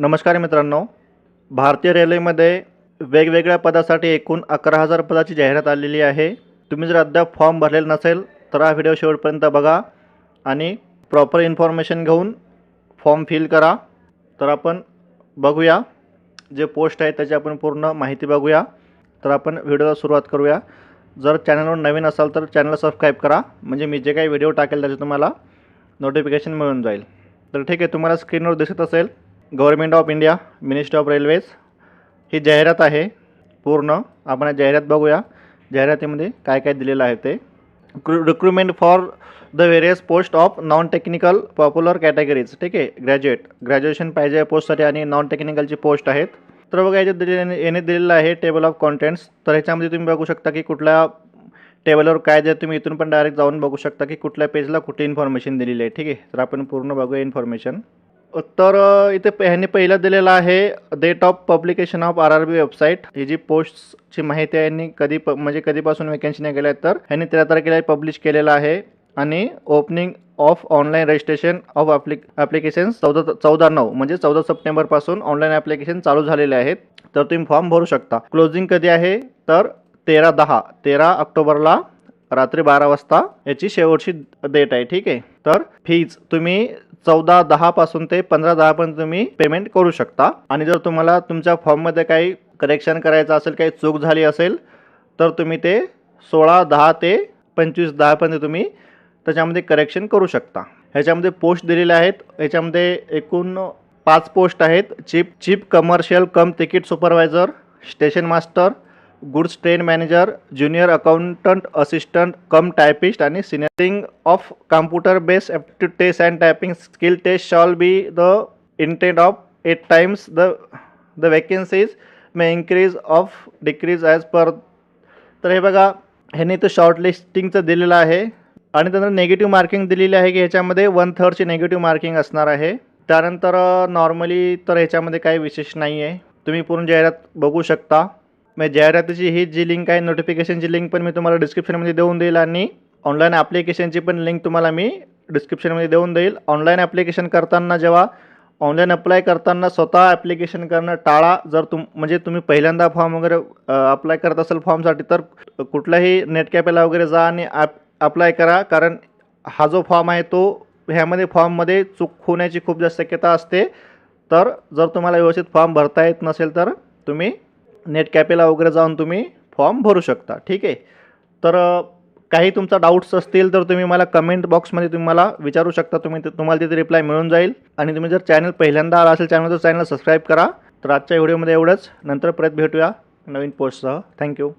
नमस्कार मित्रांनो. भारतीय रेल्वेमध्ये वेगवेगळ्या पदासाठी एकूण अकरा हजार पदाची जाहिरात आलेली आहे. तुम्ही जर अद्याप फॉर्म भरलेला नसेल तर हा व्हिडिओ शेवटपर्यंत बघा आणि प्रॉपर इन्फॉर्मेशन घेऊन फॉर्म फिल करा. तर आपण बघूया. जे पोस्ट आहे त्याची आपण पूर्ण माहिती बघूया. तर आपण व्हिडिओला सुरुवात करूया. जर चॅनलवर नवीन असाल तर चॅनलला सबस्क्राईब करा. म्हणजे मी जे काही व्हिडिओ टाकेल त्याचे तुम्हाला नोटिफिकेशन मिळून जाईल. तर ठीक आहे तुम्हाला स्क्रीनवर दिसत असेल. Government of India ministry of railways. ही जाहिरात आहे पूर्ण. आपण जाहिरात बघूया. जाहिरातीमध्ये काय काय दिलेलं आहे ते. Recruitment for the various post of non technical popular categories ठीक आहे ग्रॅज्युएट ग्रॅज्युएशन पाहिजे पोस्टसाठी आणि नॉन टेक्निकलची पोस्ट आहेत. तर बघा याच्यात दिले याने दिलेलं आहे टेबल ऑफ कॉन्टेंट्स तर ह्याच्यामध्ये तुम्ही बघू शकता की कुठल्या टेबलवर काय जे तुम्ही इथून पण डायरेक्ट जाऊन बघू शकता की कुठल्या पेजला कुठली इन्फॉर्मेशन दिलेली आहे. ठीक आहे तर आपण पूर्ण बघूया इन्फॉर्मेशन तर इथे प- ह्यांनी पहिलं दिलेलं आहे date of publication of R R B website ही जी पोस्टची माहिती आहे यांनी कधी प म्हणजे कधीपासून वेकन्सी नाही गेल्या तर ह्यांनी तेरा तारखेला पब्लिश केलेलं आहे. आणि opening of online registration of ॲप्लिक application चौदा चौदा नऊ म्हणजे चौदा सप्टेंबरपासून ऑनलाईन ॲप्लिकेशन चालू झालेले आहेत. तर तुम्ही फॉर्म भरू शकता. क्लोजिंग कधी आहे? तर तेरा दहा तेरा ऑक्टोबरला रात्री बारा वाजता याची शेवटची डेट आहे ठीक आहे? तर फीज तुम्ही चौदा दहापासून ते पंधरा दहापर्यंत तुम्ही पेमेंट करू शकता. आणि जर तुम्हाला तुमच्या फॉर्ममध्ये काही करेक्शन करायचं असेल काही चूक झाली असेल तर तुम्ही ते सोळा दहा ते पंचवीस दहापर्यंत तुम्ही त्याच्यामध्ये करेक्शन करू शकता. ह्याच्यामध्ये पोस्ट दिलेले आहेत. ह्याच्यामध्ये एकूण पाच पोस्ट आहेत. Chief chief commercial cum ticket supervisor station master goods train manager junior accountant assistant cum typist आणि screening of computer based aptitude test and typing skill test shall be the intent of eight times the the vacancies may increase of decrease as per. तर हे बघा ह्याने तर शॉर्टलिस्टिंगचं दिलेलं आहे. आणि त्यानंतर नेगेटिव्ह मार्किंग दिलेली आहे की ह्याच्यामध्ये वन थर्डची नेगेटिव्ह मार्किंग असणार आहे. त्यानंतर uh, नॉर्मली तर ह्याच्यामध्ये काही विशेष नाही आहे तुम्ही पूर्ण जाहिरात बघू शकता. म्हणजे जाहिरातीची ही जी लिंक आहे नोटिफिकेशनची लिंक पण मी तुम्हाला डिस्क्रिप्शनमध्ये देऊन देईल आणि ऑनलाईन ॲप्लिकेशनची पण लिंक तुम्हाला मी डिस्क्रिप्शनमध्ये देऊन देईल. ऑनलाईन ॲप्लिकेशन करताना जेव्हा ऑनलाईन अप्लाय करताना स्वतः ॲप्लिकेशन करणं टाळा. जर तुम म्हणजे तुम्ही पहिल्यांदा फॉर्म वगैरे अप्लाय करत असाल फॉर्मसाठी तर कुठल्याही नेट कॅपेला वगैरे जा आणि ॲप अप्लाय करा. कारण हा जो फॉर्म आहे तो ह्यामध्ये फॉर्ममध्ये चूक होण्याची खूप जास्त शक्यता असते. तर जर तुम्हाला व्यवस्थित फॉर्म भरता येत नसेल तर तुम्ही नेट कॅपेला वगैरे जाऊन तुम्ही फॉर्म भरू शकता. ठीक आहे? तर काही तुमचा डाऊट्स असतील तर तुम्ही मला कमेंट बॉक्समध्ये तुम्ही मला विचारू शकता. तुम्ही तुम्हाला तिथे रिप्लाय मिळून जाईल. आणि तुम्ही जर चॅनल पहिल्यांदा आला असेल चॅनल तर चॅनल सबस्क्राईब करा. तर आजच्या व्हिडिओमध्ये एवढंच. नंतर परत भेटूया नवीन पोस्टसह. थँक्यू.